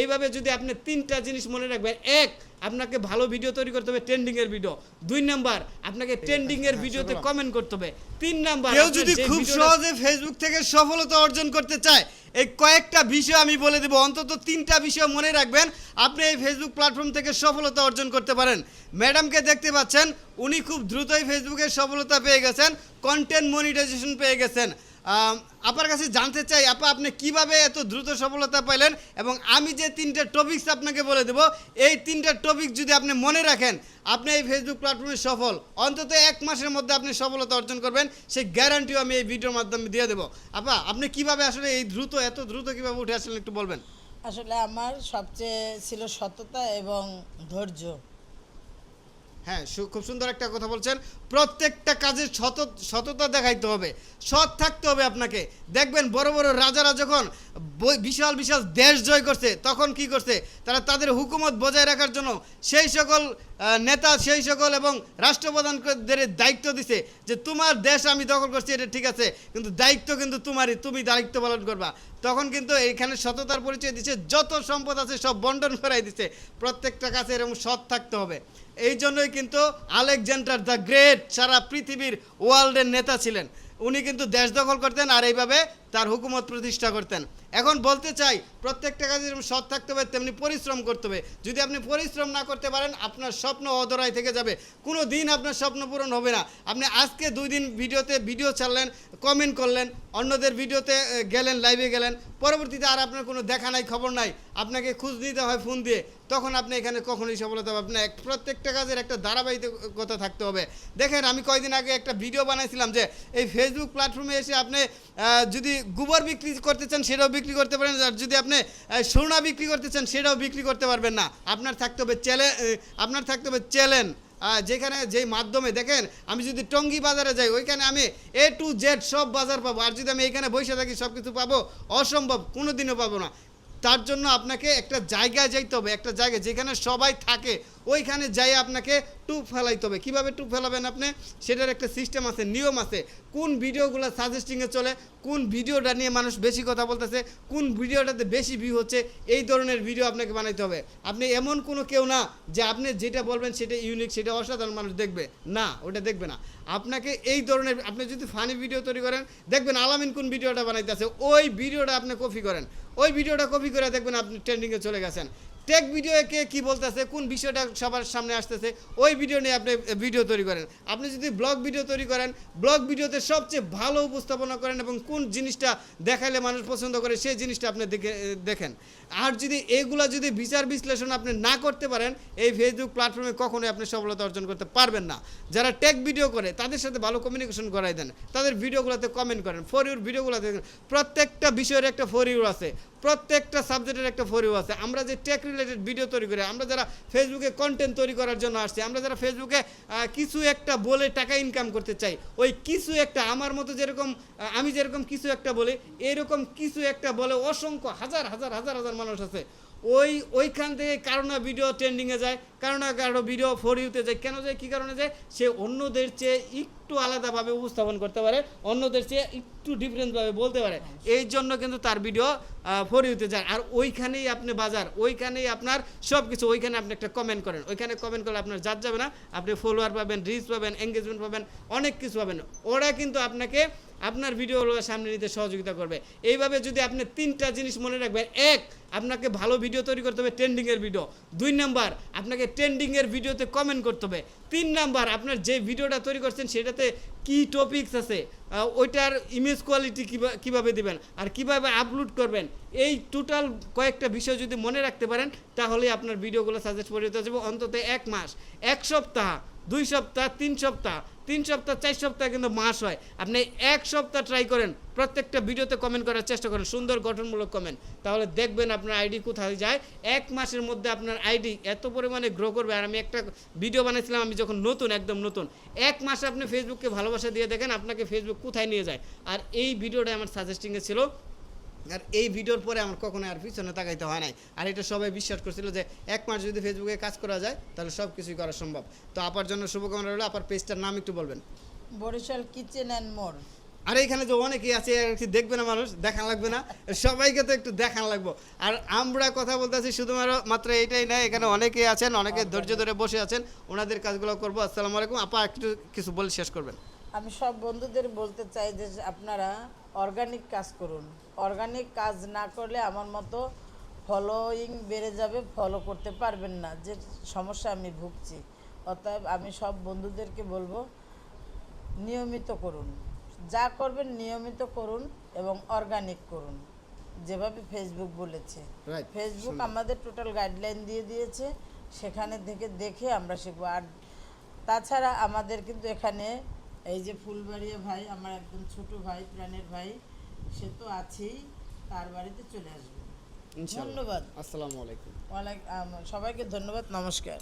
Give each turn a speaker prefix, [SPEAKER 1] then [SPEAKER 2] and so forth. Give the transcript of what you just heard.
[SPEAKER 1] এইভাবে যদি আপনি তিনটা জিনিস মনে রাখবেন এক আপনাকে ভালো ভিডিও তৈরি করতে হবে ট্রেন্ডিং এর ভিডিও দুই নাম্বার আপনাকে ট্রেন্ডিং এর ভিডিওতে কমেন্ট করতে হবে। তিন নাম্বার
[SPEAKER 2] কেউ যদি খুব সহজে ফেসবুক থেকে সফলতা অর্জন করতে চায় এই কয়েকটা বিষয় আমি বলে দেবো। অন্তত তিনটা বিষয় মনে রাখবেন আপনি এই ফেসবুক প্ল্যাটফর্ম থেকে সফলতা অর্জন করতে পারেন। ম্যাডামকে দেখতে পাচ্ছেন উনি খুব দ্রুতই ফেসবুকে সফলতা পেয়ে গেছেন কন্টেন্ট মনিটাইজেশন পেয়ে গেছেন। আপনার কাছে জানতে চাই, আপা, আপনি কীভাবে এত দ্রুত সফলতা পাইলেন? এবং আমি যে তিনটে টপিকস আপনাকে বলে দেব, এই তিনটা টপিক যদি আপনি মনে রাখেন, আপনি এই ফেসবুক প্ল্যাটফর্মে সফল। অন্তত এক মাসের মধ্যে আপনি সফলতা অর্জন করবেন, সেই গ্যারান্টিও আমি এই ভিডিওর মাধ্যমে দিয়ে দেবো। আপা, আপনি কীভাবে আসলে এই দ্রুত, এত দ্রুত কীভাবে উঠে আসলেন একটু বলবেন?
[SPEAKER 3] আসলে আমার সবচেয়ে ছিল সততা এবং ধৈর্য।
[SPEAKER 2] হ্যাঁ খুব সুন্দর একটা কথা বলছেন। প্রত্যেকটা কাজে সত সততা দেখাইতে হবে। সৎ থাকতে হবে আপনাকে। দেখবেন বড় বড় রাজারা যখন বিশাল বিশাল দেশ জয় করছে, তখন কি করছে? তারা তাদের হুকুমত বজায় রাখার জন্য সেই সকল নেতা সেই সকল এবং রাষ্ট্রপ্রধানদের দায়িত্ব দিছে যে তোমার দেশ আমি দখল করছি, এটা ঠিক আছে, কিন্তু দায়িত্ব কিন্তু তোমারই, তুমি দায়িত্ব পালন করবা। তখন কিন্তু এখানে সততার পরিচয় দিচ্ছে যত সম্পদ আছে সব বন্টন করাই দিচ্ছে প্রত্যেকটা কাছে এরকম সৎ থাকতে হবে। এই জন্যই কিন্তু আলেকজান্ডার দ্য গ্রেট সারা পৃথিবীর ওয়ার্ল্ডের নেতা ছিলেন। উনি কিন্তু দেশ দখল করতেন আর এইভাবে তার হুকুমত প্রতিষ্ঠা করতেন। এখন বলতে চাই, প্রত্যেকটা কাজে যেমন সৎ থাকতে হবে, তেমনি পরিশ্রম করতে হবে। যদি আপনি পরিশ্রম না করতে পারেন, আপনার স্বপ্ন অধরাই থেকে যাবে। কোনো দিন আপনার স্বপ্ন পূরণ হবে না। আপনি আজকে দুই দিন ভিডিওতে ভিডিও ছাড়লেন কমেন্ট করলেন, অন্যদের ভিডিওতে গেলেন লাইভে গেলেন। পরবর্তীতে আর আপনার কোনো দেখা নাই, খবর নাই, আপনাকে খোঁজ নিতে হয় ফোন দিয়ে, তখন আপনি এখানে কখনোই সফলতা পাবেন এক- প্রত্যেকটা কাজের একটা ধারাবাহিকতা থাকতে হবে। দেখেন, আমি কয়দিন আগে একটা ভিডিও বানাইছিলাম যে, এই ফেসবুক প্ল্যাটফর্মে এসে আপনি যদি গোবর বিক্রি করতে চান, সেটাও বিক্রি করতে পারেন। আর যদি আপনি সোনা বিক্রি করতে চান, সেটাও বিক্রি করতে পারবেন না। আপনার থাকতে হবে চ্যালেঞ্জ আপনার থাকতে হবে চ্যালেঞ্জ যেখানে যেই মাধ্যমে, দেখেন, আমি যদি টঙ্গি বাজারে যাই, ওইখানে আমি এ টু জেড সব বাজার পাবো। আর যদি আমি এখানে বসে থাকি, সব কিছু পাবো, অসম্ভব কোনো দিনও পাবো না। তার জন্য আপনাকে একটা জায়গায় যাইতে হবে, একটা জায়গায় যেখানে সবাই থাকে ওইখানে যাই আপনাকে টুপ ফেলাইতে হবে। কীভাবে টুপ ফেলাবেন আপনি? সেটার একটা সিস্টেম আছে, নিয়ম আছে। কোন ভিডিওগুলো সাজেস্টিংয়ে চলে, কোন ভিডিওটা নিয়ে মানুষ বেশি কথা বলতেছে, কোন ভিডিওটাতে বেশি ভিউ হচ্ছে, এই ধরনের ভিডিও আপনাকে বানাইতে হবে। আপনি এমন কোনো কেউ না যে আপনি যেটা বলবেন সেটা ইউনিক সেটা অসাধারণ মানুষ দেখবে। না, ওটা দেখবে না। আপনাকে এই ধরনের, আপনি যদি ফানি ভিডিও তৈরি করেন, দেখবেন আলামিন কোন ভিডিওটা বানাইতেছে, ওই ভিডিওটা আপনি কপি করেন। ওই ভিডিওটা কপি করে দেখবেন আপনি ট্রেন্ডিংয়ে চলে গেছেন। টেক ভিডিও কে কি বলতেছে, কোন বিষয়টা সবার সামনে আসতেছে, ওই ভিডিও নিয়ে আপনি ভিডিও তৈরি করেন। আপনি যদি ব্লগ ভিডিও তৈরি করেন ব্লগ ভিডিওতে সবচেয়ে ভালো উপস্থাপনা করেন এবং কোন জিনিসটা দেখাইলে মানুষ পছন্দ করে, সেই জিনিসটা আপনি দেখে দেখেন। আর যদি এগুলা যদি বিচার বিশ্লেষণ আপনি না করতে পারেন, এই ফেসবুক প্ল্যাটফর্মে কখনোই আপনি সফলতা অর্জন করতে পারবেন না। যারা টেক ভিডিও করে, তাদের সাথে ভালো কমিউনিকেশন করাই দেন। তাদের ভিডিওগুলোতে কমেন্ট করেন ফর ইউর ভিডিওগুলোতে প্রত্যেকটা বিষয়ের একটা ফর ইউর আছে। প্রত্যেকটা সাবজেক্টের একটা ফরিউ আছে। আমরা যে টেক রিলেটেড ভিডিও তৈরি করি, আমরা যারা ফেসবুকে কন্টেন্ট তৈরি করার জন্য আসছি, আমরা যারা ফেসবুকে কিছু একটা বলে টাকা ইনকাম করতে চাই, ওই কিছু একটা আমার মতো যেরকম আমি যেরকম কিছু একটা বলি, এরকম কিছু একটা বলে অসংখ্য, হাজার হাজার হাজার হাজার মানুষ আছে। ওই, ওইখান থেকে কারণা ভিডিও ট্রেন্ডিংয়ে যায় কারণা কারও ভিডিও ফোর ইউতে যায়। কেন যায়? কী কারণে যায়? সে অন্যদের চেয়ে একটু আলাদাভাবে উপস্থাপন করতে পারে, অন্যদের চেয়ে একটু ডিফারেন্টভাবে বলতে পারে। এই জন্য কিন্তু তার ভিডিও ফোর ইউতে যায়। আর ওইখানেই আপনি বাজার, ওইখানেই আপনার সব কিছু ওইখানে আপনি একটা কমেন্ট করেন। ওইখানে কমেন্ট করলে আপনার জাত যাবে না। আপনি ফলোয়ার পাবেন রিচ পাবেন এঙ্গেজমেন্ট পাবেন, অনেক কিছু পাবেন। ওরা কিন্তু আপনাকে আপনার ভিডিওগুলো সামনে নিতে সহযোগিতা করবে। এইভাবে যদি আপনি তিনটা জিনিস মনে রাখবেন, এক, আপনাকে ভালো ভিডিও তৈরি করতে হবে ট্রেন্ডিংয়ের ভিডিও দুই নাম্বার, আপনাকে ট্রেন্ডিংয়ের ভিডিওতে কমেন্ট করতে হবে। তিন নাম্বার, আপনার যে ভিডিওটা তৈরি করছেন সেটাতে কি টপিকস আছে ওইটার ইমেজ কোয়ালিটি কীভাবে দিবেন আর কীভাবে আপলোড করবেন, এই টোটাল কয়েকটা বিষয় যদি মনে রাখতে পারেন, তাহলে আপনার ভিডিওগুলো সাজেস্ট পরিণত যাবে অন্তত এক মাস, এক সপ্তাহ। দুই সপ্তাহ, তিন সপ্তাহ তিন সপ্তাহ, চার সপ্তাহ কিন্তু মাস হয়। আপনি এক সপ্তাহ ট্রাই করেন, প্রত্যেকটা ভিডিওতে কমেন্ট করার চেষ্টা করেন, সুন্দর গঠনমূলক কমেন্ট তাহলে দেখবেন আপনার আইডি কোথায় যায়। এক মাসের মধ্যে আপনার আইডি এত পরিমাণে গ্রো করবে। আর আমি একটা ভিডিও বানাইছিলাম, আমি যখন নতুন, একদম নতুন, এক মাসে আপনি ফেসবুককে ভালোবাসা দিয়ে দেখেন, আপনাকে ফেসবুক কোথায় নিয়ে যায়। আর এই ভিডিওটা আমার সাজেস্টিংয়ে ছিল আর এই ভিডিওর পরে আমার কখনো আর পিছনে তাকাইতে হয় নাই। আর এটা সবাই বিশ্বাস করছিল যে এক মাস যদি ফেসবুকে কাজ করা যায় তাহলে সব কিছুই করা সম্ভব। তো আপার জন্য শুভকামনা রইল। আপার পেজটার নাম একটু বলবেন।
[SPEAKER 3] বরিশাল কিচেন অ্যান্ড মোর
[SPEAKER 2] আর এখানে যে অনেকেই আছে একটু দেখবে না মানুষ? দেখান লাগবে না? সবাইকে তো একটু দেখান লাগবো। আর আমরা কথা বলতেছি শুধুমাত্র মাত্র এইটাই না এখানে অনেকেই আছেন অনেকে ধৈর্য ধরে বসে আছেন। ওনাদের কাজগুলো করব। আসসালামু আলাইকুম। আপা একটু কিছু বলে শেষ করবেন।
[SPEAKER 3] আমি সব বন্ধুদের বলতে চাই যে আপনারা অর্গানিক কাজ করুন। অর্গানিক কাজ না করলে আমার মতো ফলোয়িং বেড়ে যাবে ফলো করতে পারবেন না। যে সমস্যা আমি ভুগছি। অতএব আমি সব বন্ধুদেরকে বলব নিয়মিত করুন। যা করবেন নিয়মিত করুন এবং অর্গানিক করুন। যেভাবে ফেসবুক বলেছে। ফেসবুক আমাদের টোটাল গাইডলাইন দিয়ে দিয়েছে। সেখানে থেকে দেখে আমরা শিখব। আর তাছাড়া আমাদের কিন্তু এখানে এই যে ফুলবাড়িয়া ভাই আমার একদম ছোট ভাই প্রাণের ভাই সে তো আছেই তার বাড়িতে চলে আসবে। ধন্যবাদ।
[SPEAKER 2] আসসালামু আলাইকুম।
[SPEAKER 3] সবাইকে ধন্যবাদ নমস্কার।